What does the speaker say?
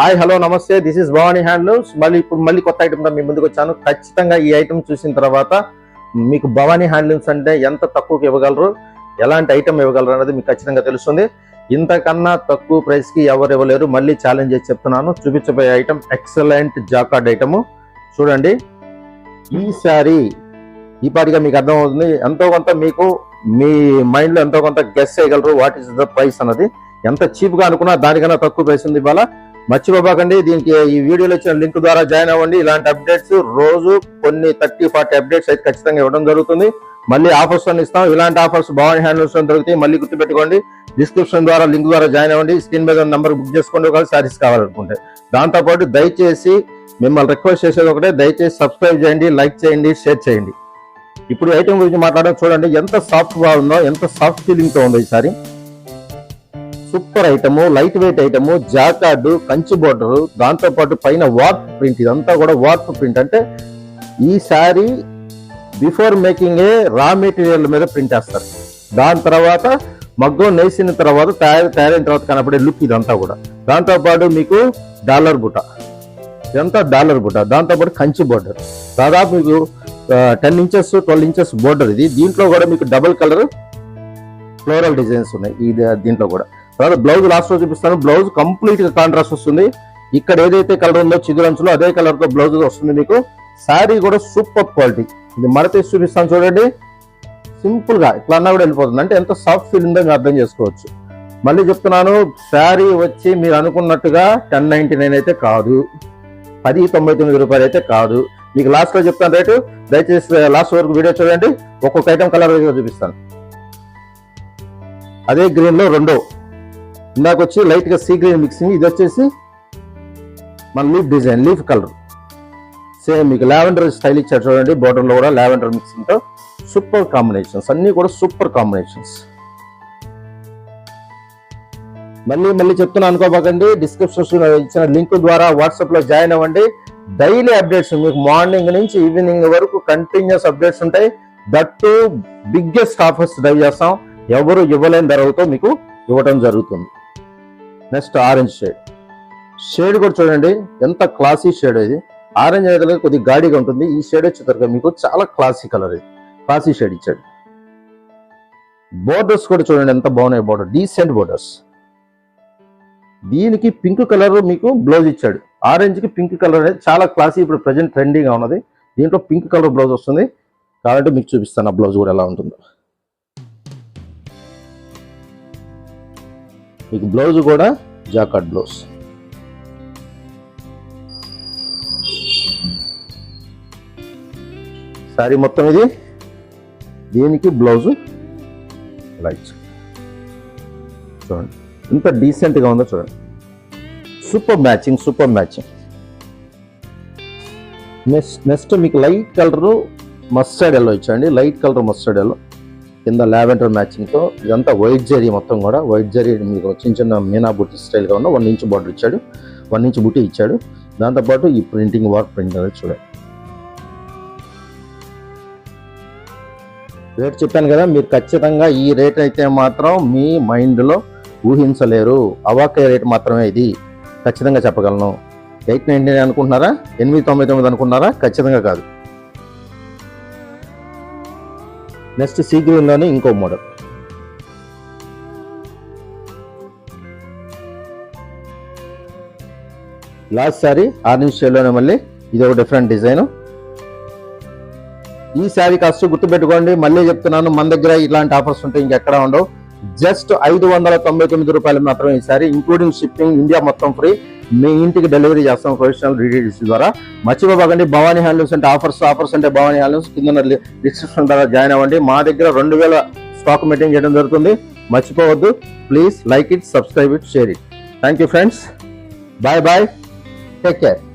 Hi hello నమస్తే. This is Bhavani handlooms మళ్ళీ ఇప్పుడు మళ్ళీ కొత్త ఐటమ్ మీ ముందుకు వచ్చాను. ఖచ్చితంగా ఈ ఐటమ్ చూసిన తర్వాత మీకు భవానీ హ్యాండ్లూమ్స్ అంటే ఎంత తక్కువకి ఇవ్వగలరు? ఎలాంటి ఐటమ్ ఇవ్వగలరు అనేది మీకు ఖచ్చితంగా తెలుస్తుంది. ఇంతకన్నా తక్కువ ప్రైస్కి ఎవరు ఇవ్వలేరు. మళ్ళీ ఛాలెంజ్ చేసి చెప్తున్నాను. చూపించబోయే ఐటమ్ ఎక్సలెంట్ జాకార్డ్ ఐటము చూడండి. ఈ శారీ ఈ పాటిగా మీకు అర్థమవుతుంది. ఎంతో కొంత మీకు మీ మైండ్లో ఎంతో కొంత గెస్ చేయగలరు. వాట్ ఈస్ ద ప్రైస్ అన్నది. ఎంత చీప్గా అనుకున్నా దానికన్నా తక్కువ ప్రైస్ ఉంది ఇవాళ. మర్చిపోబాకండి. దీనికి ఈ వీడియోలో వచ్చిన లింక్ ద్వారా జాయిన్ అవ్వండి. ఇలాంటి అప్డేట్స్ రోజు కొన్ని థర్టీ ఫార్టీ అప్డేట్స్ అయితే ఖచ్చితంగా ఇవ్వడం జరుగుతుంది. మళ్ళీ ఆఫర్స్ అని ఇస్తాం. ఇలాంటి ఆఫర్స్ బాగుంది హ్యాండిల్స్ దొరుకుతాయి మళ్ళీ గుర్తుపెట్టుకోండి. డిస్క్రిప్షన్ ద్వారా లింక్ ద్వారా జాయిన్ అవ్వండి. స్క్రీన్ మీద నంబర్ బుక్ చేసుకోండి. ఒకవేళ సారీస్ కావాలనుకుంటే. దాంతోపాటు దయచేసి మిమ్మల్ని రిక్వెస్ట్ చేసేది ఒకటే. దయచేసి సబ్స్క్రైబ్ చేయండి లైక్ చేయండి షేర్ చేయండి. ఇప్పుడు ఐటమ్ గురించి మాట్లాడడం చూడండి. ఎంత సాఫ్ట్ బాగుందో ఎంత సాఫ్ట్ ఫీలింగ్తో ఉందో ఈసారి super item light weight item jacquard Kanchi border దాంతో పాటు పైన వార్ప్ ప్రింట్. ఇదంతా కూడా వార్ప్ ప్రింట్. అంటే ఈ sari before making a raw material మీద ప్రింట్ వేస్తారు దాని తర్వాత మగ్గం నేసిన తర్వాత తయారు తయారైన తర్వాత కనపడే లుక్ ఇదంతా కూడా. దాంతోపాటు మీకు డాలర్ బుట్ట ఇదంతా డాలర్ బుట్ట దాంతోపాటు కంచి బోర్డర్. దాదాపు మీకు ten inches twelve inches border ఇది. దీంట్లో కూడా మీకు డబుల్ కలర్ ఫ్లోరల్ డిజైన్స్ ఉన్నాయి. ఈ దీంట్లో కూడా. తర్వాత బ్లౌజ్ లాస్ట్లో చూపిస్తాను. బ్లౌజ్ కంప్లీట్గా కాంట్రాస్ట్ వస్తుంది. ఇక్కడ ఏదైతే కలర్ ఉందో చిగురంచులో అదే కలర్తో బ్లౌజ్ వస్తుంది మీకు. శారీ కూడా సూపర్ క్వాలిటీ ఇది మడతేసి చూపిస్తాను చూడండి. సింపుల్గా ఇట్లా అన్నా కూడా వెళ్ళిపోతుంది. అంటే ఎంత సాఫ్ట్ ఫీల్ ఉందో మీరు అర్థం చేసుకోవచ్చు. మళ్ళీ చెప్తున్నాను శారీ వచ్చి మీరు అనుకున్నట్టుగా టెన్ నైన్టీ నైన్ అయితే కాదు. పది తొంభై తొమ్మిది రూపాయలు అయితే కాదు. మీకు లాస్ట్లో చెప్తాను రేటు దయచేసి uh, లాస్ట్ వరకు వీడియో చూడండి. ఒక్కొక్క ఐటమ్ కలర్ చూపిస్తాను. అదే గ్రీన్లో రెండో. ఇందాక వచ్చి లైట్గా సీ గ్రీన్ మిక్సింగ్ ఇది వచ్చేసి మన leaf design leaf colour same మీకు లావెండర్ స్టైల్ ఇచ్చారు చూడండి బోర్డర్ కూడా లావెండర్ మిక్సింగ్తో సూపర్ కాంబినేషన్స్ అన్నీ కూడా సూపర్ కాంబినేషన్స్ మళ్ళీ మళ్ళీ చెప్తున్నా అనుకోబాకండి డిస్క్రిప్షన్ ఇచ్చిన లింక్ ద్వారా వాట్సాప్లో జాయిన్ అవ్వండి. డైలీ అప్డేట్స్ మీకు మార్నింగ్ నుంచి ఈవినింగ్ వరకు కంటిన్యూస్ అప్డేట్స్ ఉంటాయి. దట్టు బిగ్గెస్ట్ ఆఫర్స్ డ్రైవ్ చేస్తాం. ఎవరు ఇవ్వలేని ధరలతో మీకు ఇవ్వడం జరుగుతుంది. Next orange shade. షేడ్ కూడా చూడండి ఎంత క్లాసీ షేడ్ ఇది. ఆరెంజ్ అనేది కొద్దిగా గాడిగా ఉంటుంది. ఈ షేడ్ వచ్చేసరికి మీకు చాలా క్లాసీ కలర్ ఇది. క్లాసీ షేడ్ ఇచ్చాడు. బోర్డర్స్ కూడా చూడండి ఎంత బాగున్నాయి బోర్డర్ డీసెంట్ బోర్డర్స్ దీనికి పింక్ కలర్ మీకు బ్లౌజ్ ఇచ్చాడు. ఆరెంజ్కి పింక్ కలర్ అనేది చాలా క్లాసీ ఇప్పుడు ప్రజెంట్ ట్రెండింగ్గా ఉన్నది. దీంట్లో పింక్ కలర్ బ్లౌజ్ వస్తుంది. కాబట్టి మీకు చూపిస్తాను ఆ బ్లౌజ్ కూడా ఎలా ఉంటుందో. మీకు బ్లౌజ్ కూడా జాకాట్ బ్లౌజ్. శారీ మొత్తం ఇది? దీనికి బ్లౌజ్ లైట్. చూడండి. ఇంత డీసెంట్గా ఉందో చూడండి. Super matching super matching. Next next మీకు లైట్ కలర్ మస్టర్డ్ ఎల్లో ఇచ్చండి లైట్ కలర్ మస్టర్డ్ ఎల్లో. కింద లావెండర్ మ్యాచింగ్తో ఇదంతా వైట్ జరీ మొత్తం కూడా వైట్ జరీ మీకు చిన్న చిన్న మీనా బుట్టి స్టైల్గా ఉన్న వన్ ఇంచ్ బార్డర్ ఇచ్చాడు వన్ ఇంచ్ బుట్టి ఇచ్చాడు. దాంతోపాటు ఈ ప్రింటింగ్ వర్క్ ప్రింట్ అనేది చూడండి. రేట్ చెప్పాను కదా మీరు ఖచ్చితంగా ఈ రేట్ అయితే మాత్రం మీ మైండ్లో ఊహించలేరు. అవాకే రేట్ మాత్రమే ఇది. ఖచ్చితంగా చెప్పగలను. ఎయిట్ నైన్టీ నైన్ అనుకుంటున్నారా? ఎనిమిది తొంభై తొమ్మిది అనుకుంటున్నారా? ఖచ్చితంగా కాదు. నెక్స్ట్ సీ గ్రీన్లోనే ఇంకో మోడల్. లాస్ట్ సారీ ఆరెంజ్ షేడ్లోనే మళ్ళీ ఇది ఒక డిఫరెంట్ డిజైన్ ఈ శారీ కాస్ట్ గుర్తుపెట్టుకోండి మళ్ళీ చెప్తున్నాను మన దగ్గర ఇలాంటి ఆఫర్స్ ఉంటాయి ఇంకెక్కడ ఉండవు. జస్ట్ ఐదు వందల తొంభై తొమ్మిది రూపాయలు మాత్రమే ఈ సారీ ఇంక్లూడింగ్ షిప్పింగ్ ఇండియా మొత్తం ఫ్రీ మీ ఇంటికి డెలివరీ చేస్తాం ప్రొఫెషనల్ డీటెయిల్స్ ద్వారా. మర్చిపోబాకండి భవానీ హ్యాండ్లూమ్స్ అంటే ఆఫర్స్ ఆఫర్స్ అంటే భవానీ హ్యాండ్లూమ్స్. కింద డిస్క్రిప్షన్ ద్వారా జాయిన్ అవ్వండి. మా దగ్గర రెండు వేల స్టాక్ మెయింటైన్ చేయడం జరుగుతుంది. మర్చిపోవద్దు. Please like it subscribe it share it. Thank you friends. Bye bye. Take care.